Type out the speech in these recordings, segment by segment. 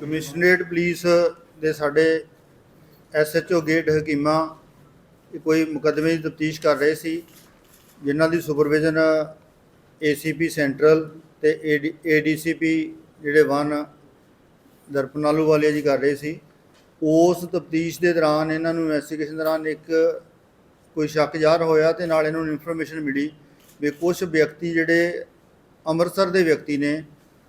Commissionerate police ਦੇ ਸਾਡੇ SHO gate ਹਕੀਮਾ ਕੋਈ ਮੁਕੱਦਮੇ ਦੀ ਤਫਤੀਸ਼ ਕਰ ਰਹੇ ਸੀ, ਜਿਨ੍ਹਾਂ ਦੀ ਸੁਪਰਵਿਜ਼ਨ ਏਸੀਪੀ ਸੈਂਟਰਲ ਤੇ ਏਡੀਸੀਪੀ ਜਿਹੜੇ ਵਨ ਦਰਪਨਾਲੂ ਵਾਲੇ ਜੀ ਕਰ ਰਹੇ ਸੀ। ਉਸ ਤਫਤੀਸ਼ ਦੇ ਦੌਰਾਨ ਇਹਨਾਂ ਨੂੰ ਇਨਵੈਸਟੀਗੇਸ਼ਨ ਦੌਰਾਨ ਇੱਕ ਕੋਈ ਸ਼ੱਕ ਜ਼ਾਹਰ ਹੋਇਆ ਤੇ ਨਾਲ ਇਹਨਾਂ ਨੂੰ ਇਨਫੋਰਮੇਸ਼ਨ ਮਿਲੀ ਵੀ ਕੁਝ ਵਿਅਕਤੀ ਜਿਹੜੇ ਅੰਮ੍ਰਿਤਸਰ ਦੇ ਵਿਅਕਤੀ ਨੇ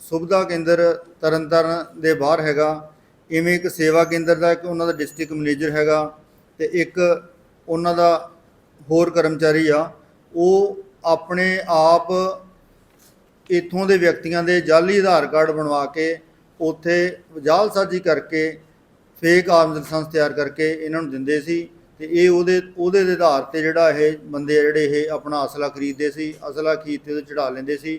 ਸੁਵਿਧਾ ਕੇਂਦਰ ਤਰਨਤਾਰਨ ਦੇ ਬਾਹਰ ਹੈਗਾ। ਇਵੇਂ ਇੱਕ ਸੇਵਾ ਕੇਂਦਰ ਦਾ ਇੱਕ ਉਹਨਾਂ ਦਾ ਡਿਸਟ੍ਰਿਕਟ ਮੈਨੇਜਰ ਹੈਗਾ ਤੇ ਇੱਕ ਉਹਨਾਂ ਦਾ ਹੋਰ ਕਰਮਚਾਰੀ ਆ। ਉਹ ਆਪਣੇ ਆਪ ਇੱਥੋਂ ਦੇ ਵਿਅਕਤੀਆਂ ਦੇ ਜਾਲੀ ਆਧਾਰ ਕਾਰਡ ਬਣਵਾ ਕੇ ਉੱਥੇ ਜਾਲ ਸਾਜ਼ੀ ਕਰਕੇ ਫੇਕ ਆਰਮਸ ਲਾਇਸੈਂਸ ਤਿਆਰ ਕਰਕੇ ਇਹਨਾਂ ਨੂੰ ਦਿੰਦੇ ਸੀ ਤੇ ਇਹ ਉਹਦੇ ਉਹਦੇ ਦੇ ਆਧਾਰ ਤੇ ਜਿਹੜਾ ਇਹ ਬੰਦੇ ਆ ਜਿਹੜੇ ਇਹ ਆਪਣਾ ਅਸਲਾ ਖਰੀਦਦੇ ਸੀ, ਅਸਲਾ ਖਰੀਦ ਤੇ ਉਹਦੇ ਚੜਾ ਲੈਂਦੇ ਸੀ।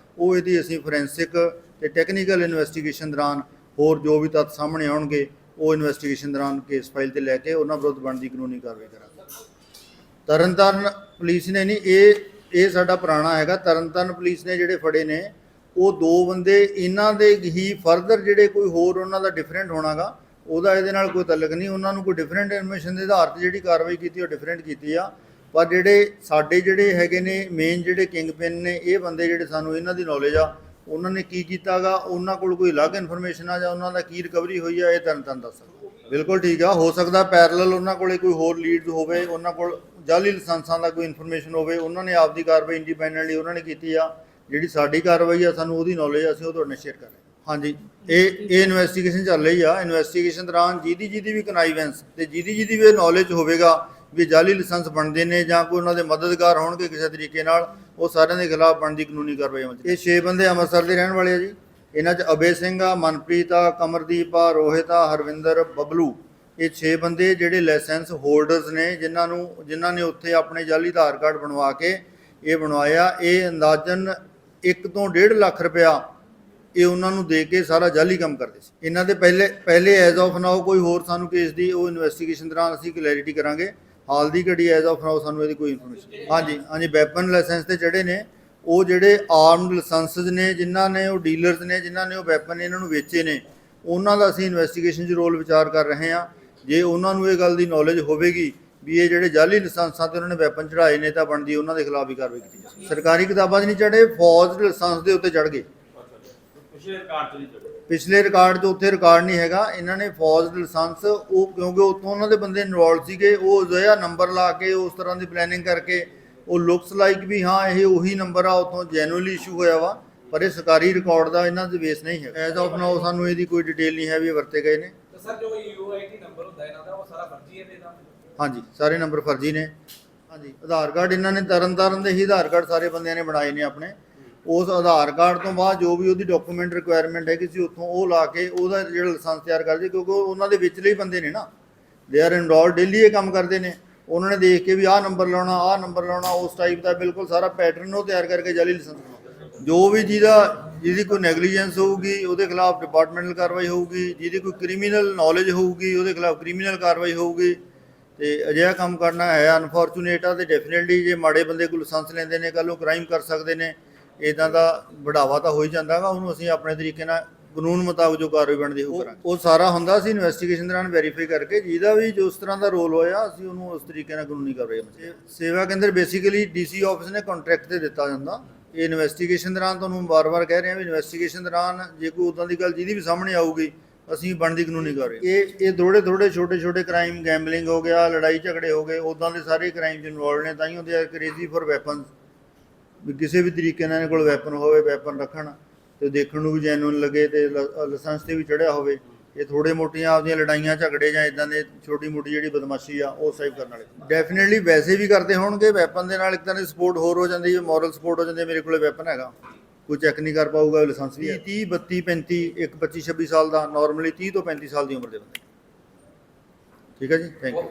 ਉਹ ਇਹਦੀ ਅਸੀਂ ਫੋਰੈਂਸਿਕ ਤੇ ਟੈਕਨੀਕਲ ਇਨਵੈਸਟੀਗੇਸ਼ਨ ਦੌਰਾਨ ਹੋਰ ਜੋ ਵੀ ਤੱਥ ਸਾਹਮਣੇ ਆਉਣਗੇ, ਉਹ ਇਨਵੈਸਟੀਗੇਸ਼ਨ ਦੌਰਾਨ ਕੇਸ ਫਾਈਲ ਤੇ ਲੈ ਕੇ ਉਹਨਾਂ ਵਿਰੁੱਧ ਬਣਦੀ ਕਾਨੂੰਨੀ ਕਾਰਵਾਈ ਕਰਾਂਗੇ। ਤਰਨਤਾਰਨ ਪੁਲਿਸ ਨੇ ਨਹੀਂ, ਇਹ ਇਹ ਸਾਡਾ ਪੁਰਾਣਾ ਹੈਗਾ, ਤਰਨਤਾਰਨ ਪੁਲਿਸ ਨੇ ਜਿਹੜੇ ਫੜੇ ਨੇ, ਉਹ ਦੋ ਬੰਦੇ, ਇਹਨਾਂ ਦੇ ਹੀ ਫਰਦਰ ਜਿਹੜੇ ਕੋਈ ਹੋਰ ਉਹਨਾਂ ਦਾ ਡਿਫਰੈਂਟ ਹੋਣਾਗਾ, ਉਹਦਾ ਇਹਦੇ ਨਾਲ ਕੋਈ ਤਲਕ ਨਹੀਂ, ਉਹਨਾਂ ਨੂੰ ਕੋਈ ਡਿਫਰੈਂਟ ਇਨਫੋਰਮੇਸ਼ਨ ਦੇ ਆਧਾਰ ਤੇ ਜਿਹੜੀ ਕਾਰਵਾਈ ਕੀਤੀ, ਉਹ ਡਿਫਰੈਂਟ ਕੀਤੀ ਆ। ਪਰ ਜਿਹੜੇ ਸਾਡੇ ਜਿਹੜੇ ਹੈਗੇ ਨੇ ਮੇਨ ਜਿਹੜੇ ਕਿੰਗ ਪਿਨ ਨੇ, ਇਹ ਬੰਦੇ ਜਿਹੜੇ ਸਾਨੂੰ ਇਹਨਾਂ ਦੀ ਨੌਲੇਜ ਆ, ਉਹਨਾਂ ਨੇ ਕੀ ਕੀਤਾਗਾ? ਉਹਨਾਂ ਕੋਲ ਕੋਈ ਅਲੱਗ ਇਨਫੋਰਮੇਸ਼ਨ ਆ ਜਾਂ ਉਹਨਾਂ ਦਾ ਕੀ ਰਿਕਵਰੀ ਹੋਈ ਆ, ਇਹ ਤੁਹਾਨੂੰ ਤੁਹਾਨੂੰ ਦੱਸ ਸਕਦਾ। ਬਿਲਕੁਲ ਠੀਕ ਆ। ਹੋ ਸਕਦਾ ਪੈਰਲਲ ਉਹਨਾਂ ਕੋਲੇ ਕੋਈ ਹੋਰ ਲੀਡਸ ਹੋਵੇ, ਉਹਨਾਂ ਕੋਲ ਜਾਲੀ ਲਾਇਸੈਂਸਾਂ ਦਾ ਕੋਈ ਇਨਫੋਰਮੇਸ਼ਨ ਹੋਵੇ, ਉਹਨਾਂ ਨੇ ਆਪਦੀ ਕਾਰਵਾਈ ਇੰਡੀਪੈਂਡੈਂਟਲੀ ਉਹਨਾਂ ਨੇ ਕੀਤੀ ਆ। ਜਿਹੜੀ ਸਾਡੀ ਕਾਰਵਾਈ ਆ, ਸਾਨੂੰ ਉਹਦੀ ਨੌਲੇਜ ਅਸੀਂ ਉਹ ਤੁਹਾਡੇ ਨਾਲ ਸ਼ੇਅਰ ਕਰ ਰਹੇ ਹਾਂਜੀ। ਇਹ ਇਹ ਇਨਵੈਸਟੀਗੇਸ਼ਨ ਚੱਲ ਰਹੀ ਆ। ਇਨਵੈਸਟੀਗੇਸ਼ਨ ਦੌਰਾਨ ਜਿਹਦੀ ਜਿਹਦੀ ਵੀ ਕਨਾਈਵੈਂਸ ਤੇ ਜਿਹਦੀ ਜਿਹਦੀ ਵੀ ਨੌਲੇਜ ਹੋਵੇਗਾ। ਵੀ ਜਾਲੀ ਲਾਇਸੈਂਸ ਬਣਦੇ ਨੇ ਜਾਂ ਕੋਈ ਉਹਨਾਂ ਦੇ ਮਦਦਗਾਰ ਹੋਣਗੇ ਕਿਸੇ ਤਰੀਕੇ ਨਾਲ, ਉਹ ਸਾਰਿਆਂ ਦੇ ਖਿਲਾਫ ਬਣਦੀ ਕਾਨੂੰਨੀ ਕਾਰਵਾਈ ਅਮਲ ਇਹ 6 ਬੰਦੇ ਅੰਮ੍ਰਿਤਸਰ ਦੇ ਰਹਿਣ ਵਾਲੇ ਆ ਜੀ। ਇਹਨਾਂ 'ਚ ਅਬੇ ਸਿੰਘ ਆ, ਮਨਪ੍ਰੀਤ ਆ, ਕਮਰਦੀਪ ਆ, ਰੋਹਿਤ ਆ, ਹਰਵਿੰਦਰ ਬਬਲੂ। ਇਹ 6 ਬੰਦੇ ਜਿਹੜੇ ਲਾਇਸੈਂਸ ਹੋਲਡਰਸ ਨੇ, ਜਿਨ੍ਹਾਂ ਨੂੰ, ਜਿਨ੍ਹਾਂ ਨੇ ਉੱਥੇ ਆਪਣੇ ਜਾਲੀ ਆਧਾਰ ਕਾਰਡ ਬਣਵਾ ਕੇ ਇਹ ਬਣਵਾਇਆ। ਇਹ ਅੰਦਾਜ਼ਨ 1 ਤੋਂ 1.5 ਲੱਖ ਰੁਪਇਆ ਇਹ ਉਹਨਾਂ ਨੂੰ ਦੇ ਕੇ ਸਾਰਾ ਜਾਲੀ ਕੰਮ ਕਰਦੇ ਸੀ। ਇਹਨਾਂ ਦੇ ਪਹਿਲੇ ਪਹਿਲੇ ਐਜ਼ ਆਫ ਨਾਓ ਕੋਈ ਹੋਰ ਸਾਨੂੰ ਕੇਸ ਦੀ ਉਹ ਇਨਵੈਸਟੀਗੇਸ਼ਨ ਦੌਰਾਨ ਅਸੀਂ ਕਲੈਰਿਟੀ ਕਰਾਂਗੇ। ਹਾਲ ਦੀ ਘੜੀ ਐਜ਼ ਆਫ ਨਾਓ ਸਾਨੂੰ ਇਹਦੀ ਕੋਈ ਇਨਫੋਰਮੇਸ਼ਨ ਹਾਂਜੀ ਹਾਂਜੀ ਵੈਪਨ ਲਾਇਸੈਂਸ ਤੇ ਜਿਹੜੇ ਨੇ, ਉਹ ਜਿਹੜੇ ਆਰਮਡ ਲਾਇਸੈਂਸਸ ਨੇ, ਜਿਨ੍ਹਾਂ ਨੇ ਉਹ ਡੀਲਰਸ ਨੇ, ਜਿਨ੍ਹਾਂ ਨੇ ਉਹ ਵੈਪਨ ਇਹਨਾਂ ਨੂੰ ਵੇਚੇ ਨੇ, ਉਹਨਾਂ ਦਾ ਅਸੀਂ ਇਨਵੈਸਟੀਗੇਸ਼ਨ 'ਚ ਰੋਲ ਵਿਚਾਰ ਕਰ ਰਹੇ ਹਾਂ। ਜੇ ਉਹਨਾਂ ਨੂੰ ਇਹ ਗੱਲ ਦੀ ਨੌਲੇਜ ਹੋਵੇਗੀ ਵੀ ਇਹ ਜਿਹੜੇ ਜਾਲੀ ਲਾਇਸੈਂਸਾਂ ਤੇ ਉਹਨਾਂ ਨੇ ਵੈਪਨ ਚੜਾਏ ਨੇ, ਤਾਂ ਬਣਦੀ ਉਹਨਾਂ ਦੇ ਖਿਲਾਫ ਵੀ ਕਾਰਵਾਈ ਕੀਤੀ ਜਾਵੇ ਸਰਕਾਰੀ ਕਿਤਾਬਾਂ 'ਚ ਨਹੀਂ ਚੜੇ ਫੌਜ ਲਾਇਸੈਂਸ ਦੇ ਉੱਤੇ ਚੜ ਗਏ। ਪਿਛਲੇ ਰਿਕਾਰਡ ਤੋਂ ਨਹੀਂ ਚੱਲੇ ਪਿਛਲੇ ਰਿਕਾਰਡ 'ਚ ਉੱਥੇ ਰਿਕਾਰਡ ਨਹੀਂ ਹੈਗਾ। ਇਹਨਾਂ ਨੇ ਫੌਜ ਦੇ ਲਾਇਸੈਂਸ ਉਹ ਕਿਉਂਕਿ ਉੱਥੋਂ ਉਹਨਾਂ ਦੇ ਬੰਦੇ ਇਨਵੋਲਡ ਸੀਗੇ ਉਹ ਜਿਹੜਾ ਨੰਬਰ ਲਾ ਕੇ ਉਸ ਤਰ੍ਹਾਂ ਦੀ ਪਲੈਨਿੰਗ ਕਰਕੇ ਉਹ ਲੁਕਸ ਲਾਈਕ ਵੀ ਹਾਂ ਇਹ ਉਹੀ ਨੰਬਰ ਆ ਉੱਥੋਂ ਜੈਨੂਅਲੀ ਇਸ਼ੂ ਹੋਇਆ ਵਾ ਪਰ ਇਹ ਸਰਕਾਰੀ ਰਿਕਾਰਡ ਦਾ ਇਹਨਾਂ ਦੇ ਬੇਸ ਨਹੀਂ ਹੈ ਐਜ਼ ਆਫ ਨਾਓ ਸਾਨੂੰ ਇਹਦੀ ਕੋਈ ਡਿਟੇਲ ਨਹੀਂ ਹੈ ਵੀ ਵਰਤੇ ਗਏ ਨੇ। ਸਰ ਜੋ ਯੂਆਈਟੀ ਨੰਬਰ ਹੁੰਦਾ ਇਹਨਾਂ ਦਾ ਉਹ ਸਾਰਾ ਫਰਜ਼ੀ ਹੈ ਇਹਦਾ? ਹਾਂਜੀ ਸਾਰੇ ਨੰਬਰ ਫਰਜ਼ੀ ਨੇ। ਹਾਂਜੀ ਆਧਾਰ ਕਾਰਡ ਇਹਨਾਂ ਨੇ ਤਰਨ ਤਾਰਨ ਦੇ ਹੀ ਆਧਾਰ ਕਾਰਡ ਸਾਰੇ ਬੰਦਿਆਂ ਨੇ ਬਣਾਏ ਨੇ ਆਪਣੇ। ਉਸ ਆਧਾਰ ਕਾਰਡ ਤੋਂ ਬਾਅਦ ਜੋ ਵੀ ਉਹਦੀ ਡਾਕੂਮੈਂਟ ਰਿਕੁਆਇਰਮੈਂਟ ਹੈਗੀ ਸੀ ਉੱਥੋਂ ਉਹ ਲਾ ਕੇ ਉਹਦਾ ਜਿਹੜਾ ਲਾਇਸੈਂਸ ਤਿਆਰ ਕਰਦੇ ਕਿਉਂਕਿ ਉਹ ਉਹਨਾਂ ਦੇ ਵਿਚਲੇ ਹੀ ਬੰਦੇ ਨੇ ਨਾ। ਦੇ ਆਰ ਇਨਰੋਲ ਡੇਲੀ ਇਹ ਕੰਮ ਕਰਦੇ ਨੇ। ਉਹਨਾਂ ਨੇ ਦੇਖ ਕੇ ਵੀ ਆਹ ਨੰਬਰ ਲਾਉਣਾ, ਆਹ ਨੰਬਰ ਲਾਉਣਾ, ਉਸ ਟਾਈਪ ਦਾ ਬਿਲਕੁਲ ਸਾਰਾ ਪੈਟਰਨ ਉਹ ਤਿਆਰ ਕਰਕੇ ਜਾਲੀ ਲਾਇਸੈਂਸ ਜੋ ਵੀ ਜਿਹਦਾ, ਜਿਹਦੀ ਕੋਈ ਨੈਗਲੀਜੈਂਸ ਹੋਊਗੀ, ਉਹਦੇ ਖਿਲਾਫ ਡਿਪਾਰਟਮੈਂਟਲ ਕਾਰਵਾਈ ਹੋਊਗੀ, ਜਿਹਦੀ ਕੋਈ ਕ੍ਰਿਮੀਨਲ ਨੌਲੇਜ ਹੋਊਗੀ, ਉਹਦੇ ਖਿਲਾਫ ਕ੍ਰਿਮੀਨਲ ਕਾਰਵਾਈ ਹੋਊਗੀ। ਤੇ ਅਜਿਹਾ ਕੰਮ ਕਰਨਾ ਹੈ ਅਨਫੋਰਚੂਨੇਟ ਆ ਤੇ ਡੈਫੀਨਿਟਲੀ ਜੇ ਮਾੜੇ ਬੰਦੇ ਕੋਲ ਲਾਇਸੈਂਸ ਲੈਂਦੇ ਨੇ, ਕੱਲ੍ਹ ਨੂੰ ਕ੍ਰਾਈਮ ਕਰ ਸਕਦੇ ਨੇ ਇਦਾਂ ਦਾ ਬੜਾਵਾ ਤਾਂ ਹੋ ਹੀ ਜਾਂਦਾ ਗਾ ਉਹਨੂੰ ਅਸੀਂ ਆਪਣੇ ਤਰੀਕੇ ਨਾਲ ਕਾਨੂੰਨ ਮੁਤਾਬਕ ਜੋ ਕਾਰਵਾਈ ਬਣਦੀ ਉਹ ਕਰਾਂਗੇ। ਉਹ ਸਾਰਾ ਹੁੰਦਾ ਸੀ ਇਨਵੈਸਟੀਗੇਸ਼ਨ ਦੌਰਾਨ ਵੈਰੀਫਾਈ ਕਰਕੇ ਜਿਹਦਾ ਵੀ ਜੋ ਉਸ ਤਰ੍ਹਾਂ ਦਾ ਰੋਲ ਹੋਇਆ ਅਸੀਂ ਉਹਨੂੰ ਉਸ ਤਰੀਕੇ ਨਾਲ ਕਾਨੂੰਨੀ ਕਾਰਵਾਈ ਕਰਾਂਗੇ Sewa Kendra basically DC office ਨੇ ਕੰਟਰੈਕਟ ਤੇ ਦਿੱਤਾ ਜਾਂਦਾ। ਇਹ ਇਨਵੈਸਟੀਗੇਸ਼ਨ ਦੌਰਾਨ ਤੁਹਾਨੂੰ ਵਾਰ-ਵਾਰ ਕਹਿ ਰਹੇ ਹਾਂ ਵੀ ਇਨਵੈਸਟੀਗੇਸ਼ਨ ਦੌਰਾਨ ਜੇ ਕੋਈ ਉਦਾਂ ਦੀ ਗੱਲ ਜਿਹਦੀ ਵੀ ਸਾਹਮਣੇ ਆਊਗੀ ਅਸੀਂ ਬਣਦੀ ਕਾਨੂੰਨੀ ਕਾਰਵਾਈ ਇਹ ਇਹ ਥੋੜੇ ਥੋੜੇ ਛੋਟੇ ਛੋਟੇ ਕ੍ਰਾਈਮ ਗੈਂਬਲਿੰਗ ਹੋ ਗਿਆ ਲੜਾਈ ਝਗੜੇ ਹੋ ਗਏ ਉਦਾਂ ਦੇ ਸਾਰੇ ਕ੍ਰਾਈਮ ਚ ਇਨਵੋਲਡ ਨੇ ਤਾਂ ਹੀ ਹੁੰਦੇ ਆ ਕ੍ਰੇਜ਼ੀ ਫॉर ਵੈਪਨਸ ਵੀ ਕਿਸੇ ਵੀ ਤਰੀਕੇ ਨਾਲ ਇਹਨਾਂ ਕੋਲ ਵੈਪਨ ਹੋਵੇ ਵੈਪਨ ਰੱਖਣ ਤੇ ਦੇਖਣ ਨੂੰ ਵੀ ਜੈਨੂਇਨ ਲੱਗੇ ਤੇ ਲਾਇਸੈਂਸ ਤੇ ਵੀ ਚੜਿਆ ਹੋਵੇ, ਇਹ ਥੋੜੇ ਮੋਟੀਆਂ ਆਪਦੀਆਂ ਲੜਾਈਆਂ, ਝਗੜੇ ਜਾਂ ਇਦਾਂ ਦੇ ਛੋਟੀ ਮੋਟੀ ਜਿਹੜੀ ਬਦਮਾਸ਼ੀ ਆ, ਉਹ ਸੇਵ ਕਰਨ ਵਾਲੇ। ਡੈਫੀਨਿਟਲੀ ਵੈਸੇ ਵੀ ਕਰਦੇ ਹੋਣਗੇ ਵੈਪਨ ਦੇ ਨਾਲ ਇੱਕ ਦੀ ਸਪੋਰਟ ਹੋਰ ਹੋ ਜਾਂਦੀ ਹੈ ਮੋਰਲ ਸਪੋਰਟ ਹੋ ਜਾਂਦੀ ਹੈ, ਮੇਰੇ ਕੋਲੇ ਵੈਪਨ ਹੈਗਾ। ਕੋਈ ਚੈੱਕ ਨਹੀਂ ਕਰ ਪਾਊਗਾ ਲਾਇਸੈਂਸ ਵੀ 30 32 35 ਇੱਕ 25 26 ਸਾਲ ਦਾ ਨਾਰਮਲੀ 30 ਤੋਂ 35 ਸਾਲ ਦੀ ਉਮਰ ਦੇ ਬੰਦੇ। ਠੀਕ ਹੈ ਜੀ? Thank you